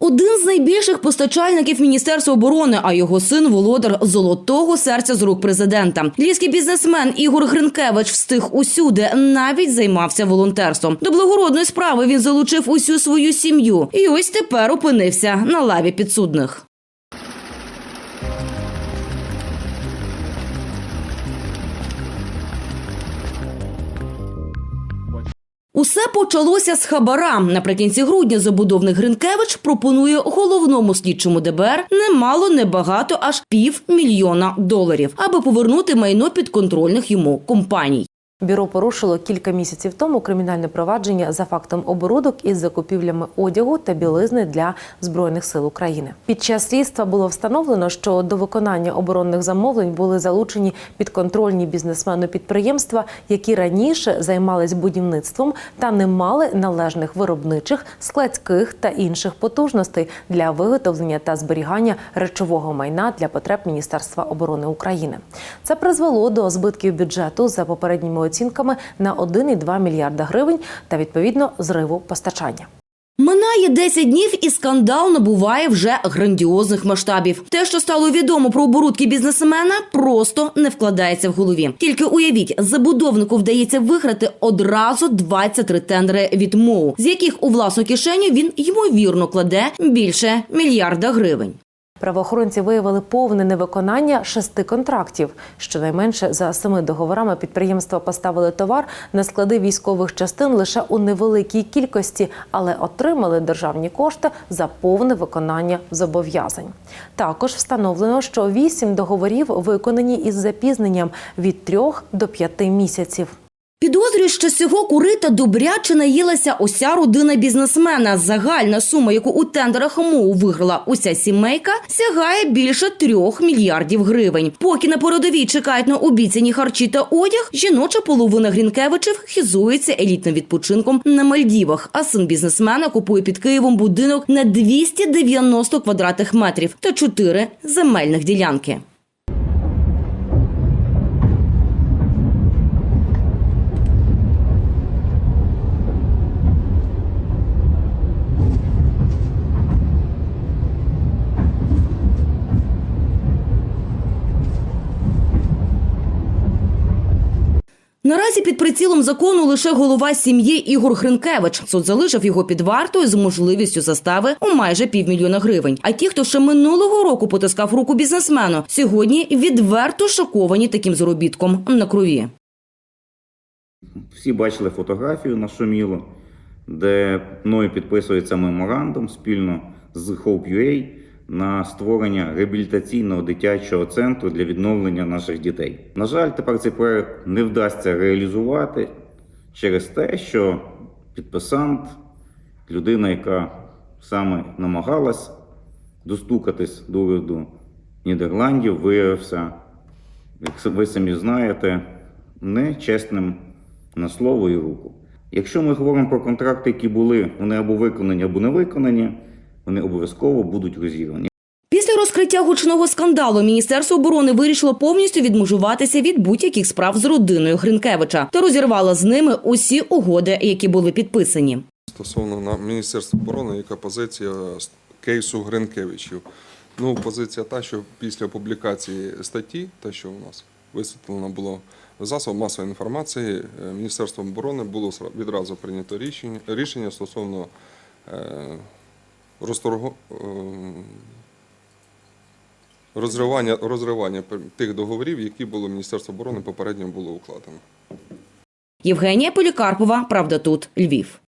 Один з найбільших постачальників Міністерства оборони, а його син володар золотого серця з рук президента. Львівський бізнесмен Ігор Гринкевич встиг усюди, навіть займався волонтерством. До благородної справи він залучив усю свою сім'ю, і ось тепер опинився на лаві підсудних. Усе почалося з хабара. Наприкінці грудня забудовник Гринкевич пропонує головному слідчому ДБР немало небагато аж пів мільйона доларів, аби повернути майно підконтрольних йому компаній. Бюро порушило кілька місяців тому кримінальне провадження за фактом оборудок із закупівлями одягу та білизни для збройних сил України. Під час слідства було встановлено, що до виконання оборонних замовлень були залучені підконтрольні бізнесмену підприємства, які раніше займались будівництвом та не мали належних виробничих, складських та інших потужностей для виготовлення та зберігання речового майна для потреб Міністерства оборони України. Це призвело до збитків бюджету за попередніми оцінками на 1,2 мільярда гривень та відповідно зриву постачання. Минає 10 днів, і скандал набуває вже грандіозних масштабів. Те, що стало відомо про оборудки бізнесмена, просто не вкладається в голові. Тільки уявіть, забудовнику вдається виграти одразу 23 тендери від МОУ, з яких у власну кишеню він ймовірно кладе більше мільярда гривень. Правоохоронці виявили повне невиконання шести контрактів. Щонайменше за семи договорами підприємства поставили товар на склади військових частин лише у невеликій кількості, але отримали державні кошти за повне виконання зобов'язань. Також встановлено, що вісім договорів виконані із запізненням від трьох до п'яти місяців. Підозрюють, що цього курита добряче наїлася уся родина бізнесмена. Загальна сума, яку у тендерах МОУ виграла уся сімейка, сягає більше трьох мільярдів гривень. Поки на передовій чекають на обіцяні харчі та одяг, жіноча половина Грінкевичів хізується елітним відпочинком на Мальдівах. А син бізнесмена купує під Києвом будинок на 290 квадратних метрів та чотири земельних ділянки. Наразі під прицілом закону лише голова сім'ї Ігор Гринкевич. Суд залишив його під вартою з можливістю застави у майже півмільйона гривень. А ті, хто ще минулого року потискав руку бізнесмену, сьогодні відверто шоковані таким заробітком на крові. Всі бачили фотографію на Шуміло, де мною підписується меморандум спільно з Hope.ua на створення реабілітаційного дитячого центру для відновлення наших дітей. На жаль, тепер цей проект не вдасться реалізувати через те, що підписант, людина, яка саме намагалась достукатись до уряду Нідерландів, виявився, як ви самі знаєте, нечесним на слово і руку. Якщо ми говоримо про контракти, які були, вони або виконані, або не виконані, вони обов'язково будуть розірвані. Після розкриття гучного скандалу Міністерство оборони вирішило повністю відмежуватися від будь-яких справ з родиною Гринкевича та розірвало з ними усі угоди, які були підписані. Стосовно на Міністерства оборони, яка позиція кейсу Гринкевичів. Ну, позиція та, що після публікації статті, те, що у нас висвітлено було в засобах масової інформації, е, Міністерством оборони було відразу прийнято рішення, рішення стосовно е, розторгу, е, розривання, розривання тих договорів, які було Міністерство оборони попередньо було укладено. Євгенія Полікарпова, правда тут Львів.